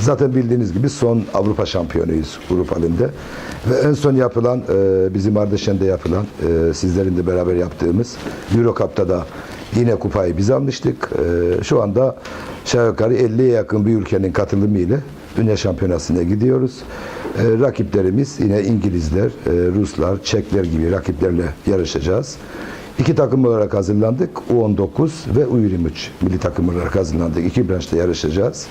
Zaten bildiğiniz gibi son Avrupa şampiyonuyuz grup halinde. Ve en son yapılan, e, bizim Ardeşen'de yapılan, e, sizlerin de beraber yaptığımız Euro Cup'ta da yine kupayı biz almıştık. E, şu anda aşağı yukarı 50'ye yakın bir ülkenin katılımıyla Dünya Şampiyonası'na gidiyoruz. Rakiplerimiz yine İngilizler, Ruslar, Çekler gibi rakiplerle yarışacağız. İki takım olarak hazırlandık. U19 ve U23 milli takım olarak hazırlandık. İki branşta yarışacağız.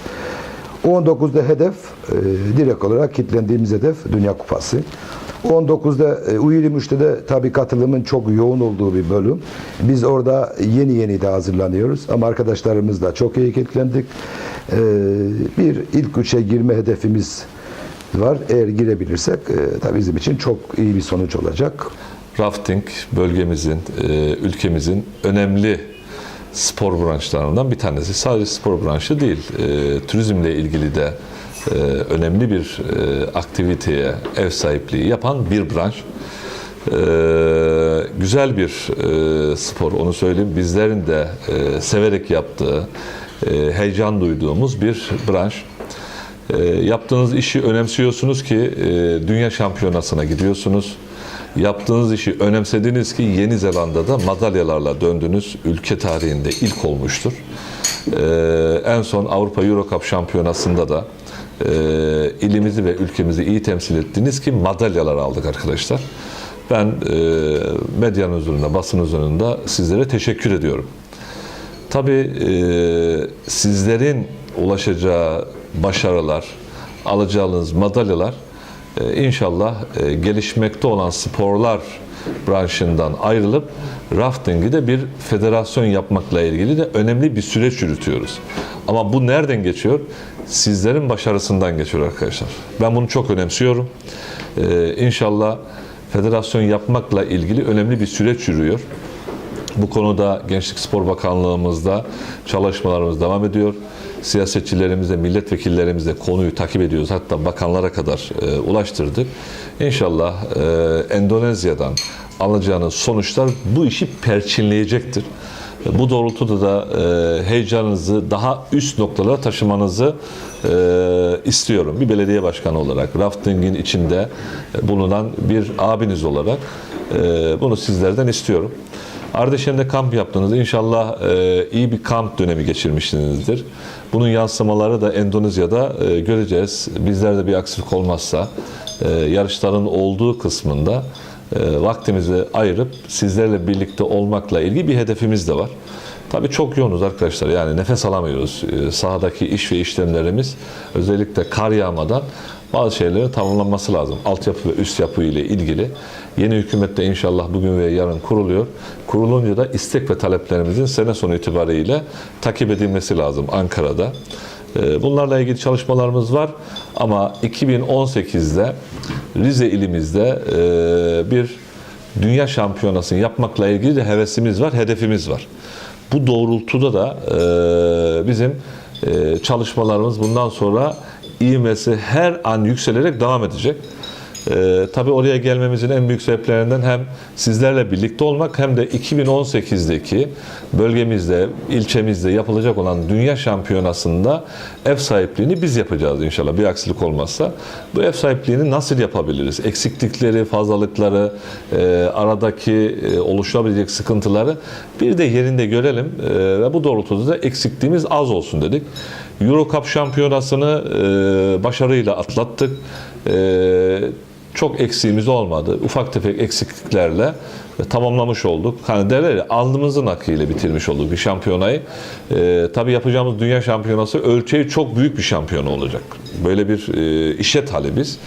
U19'da hedef, e, direkt olarak kitlendiğimiz hedef Dünya Kupası. U19'da, e, U23'te de tabii katılımın çok yoğun olduğu bir bölüm. Biz orada yeni yeni de hazırlanıyoruz. Ama arkadaşlarımız da çok iyi kitlendik. E, bir ilk üçe girme hedefimiz var. Eğer girebilirsek e, tabii bizim için çok iyi bir sonuç olacak. Rafting bölgemizin, e, ülkemizin önemli spor branşlarından bir tanesi. Sadece spor branşı değil, e, turizmle ilgili de e, önemli bir e, aktiviteye ev sahipliği yapan bir branş. E, güzel bir e, spor, onu söyleyeyim. Bizlerin de e, severek yaptığı, e, heyecan duyduğumuz bir branş. E, yaptığınız işi önemsiyorsunuz ki e, dünya şampiyonasına gidiyorsunuz. Yaptığınız işi önemsediniz ki Yeni Zelanda'da madalyalarla döndünüz. Ülke tarihinde ilk olmuştur. E, en son Avrupa Euro Cup şampiyonasında da e, ilimizi ve ülkemizi iyi temsil ettiniz ki madalyalar aldık arkadaşlar. Ben e, medyanın huzurunda, basın huzurunda sizlere teşekkür ediyorum. Tabii e, sizlerin ulaşacağı başarılar, alacağınız madalyalar inşallah e, gelişmekte olan sporlar branşından ayrılıp rafting'i de bir federasyon yapmakla ilgili de önemli bir süreç yürütüyoruz. Ama bu nereden geçiyor? Sizlerin başarısından geçiyor arkadaşlar. Ben bunu çok önemsiyorum. E, inşallah federasyon yapmakla ilgili önemli bir süreç yürüyor. Bu konuda Gençlik Spor Bakanlığımızda çalışmalarımız devam ediyor. Siyasetçilerimizle, milletvekillerimizle konuyu takip ediyoruz. Hatta bakanlara kadar e, ulaştırdık. İnşallah e, Endonezya'dan alacağınız sonuçlar bu işi perçinleyecektir. Bu doğrultuda da e, heyecanınızı daha üst noktalara taşımanızı e, istiyorum. Bir belediye başkanı olarak, raftingin içinde bulunan bir abiniz olarak e, bunu sizlerden istiyorum. Ardeşen'de kamp yaptınız. İnşallah e, iyi bir kamp dönemi geçirmişsinizdir. Bunun yansımaları da Endonezya'da e, göreceğiz. Bizlerde bir aksilik olmazsa e, yarışların olduğu kısmında e, vaktimizi ayırıp sizlerle birlikte olmakla ilgili bir hedefimiz de var. Tabii çok yoğunuz arkadaşlar. Yani nefes alamıyoruz. E, sahadaki iş ve işlemlerimiz özellikle kar yağmadan bazı şeylerin tamamlanması lazım. Altyapı ve üst yapı ile ilgili. Yeni hükümet de inşallah bugün ve yarın kuruluyor. Kurulunca da istek ve taleplerimizin sene sonu itibariyle takip edilmesi lazım Ankara'da. E, Bunlarla ilgili çalışmalarımız var ama 2018'de Rize ilimizde e, bir dünya şampiyonasını yapmakla ilgili de hevesimiz var, hedefimiz var. Bu doğrultuda da e, bizim e, çalışmalarımız bundan sonra ivmesi her an yükselerek devam edecek. Ee, tabii oraya gelmemizin en büyük sebeplerinden hem sizlerle birlikte olmak hem de 2018'deki bölgemizde, ilçemizde yapılacak olan dünya şampiyonasında ev sahipliğini biz yapacağız inşallah bir aksilik olmazsa. Bu ev sahipliğini nasıl yapabiliriz? Eksiklikleri, fazlalıkları, e, aradaki e, oluşabilecek sıkıntıları bir de yerinde görelim e, ve bu doğrultuda da eksikliğimiz az olsun dedik. Euro Cup şampiyonasını e, başarıyla atlattık. E, çok eksiğimiz olmadı. Ufak tefek eksikliklerle tamamlamış olduk. Hani derler ya alnımızın akıyla bitirmiş olduk bir şampiyonayı. E, tabii yapacağımız dünya şampiyonası ölçeği çok büyük bir şampiyona olacak. Böyle bir e, işe talibiz.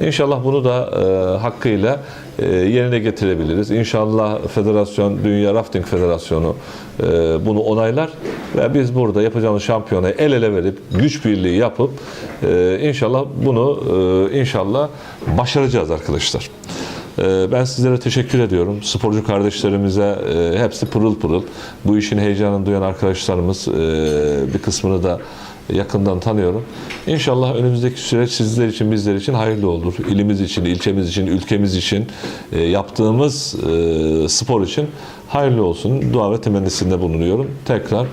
İnşallah bunu da e, hakkıyla e, yerine getirebiliriz. İnşallah Federasyon, Dünya Rafting Federasyonu e, bunu onaylar ve biz burada yapacağımız şampiyonayı el ele verip güç birliği yapıp e, inşallah bunu e, inşallah başaracağız arkadaşlar. E, ben sizlere teşekkür ediyorum. Sporcu kardeşlerimize e, hepsi pırıl pırıl. Bu işin heyecanını duyan arkadaşlarımız e, bir kısmını da yakından tanıyorum. İnşallah önümüzdeki süreç sizler için, bizler için hayırlı olur. İlimiz için, ilçemiz için, ülkemiz için e, yaptığımız e, spor için hayırlı olsun. Dua ve temennisinde bulunuyorum. Tekrar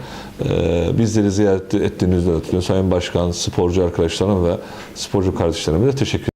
e, bizleri ziyaret ettiğinizden ötürü Sayın Başkan, sporcu arkadaşlarım ve sporcu kardeşlerime de teşekkür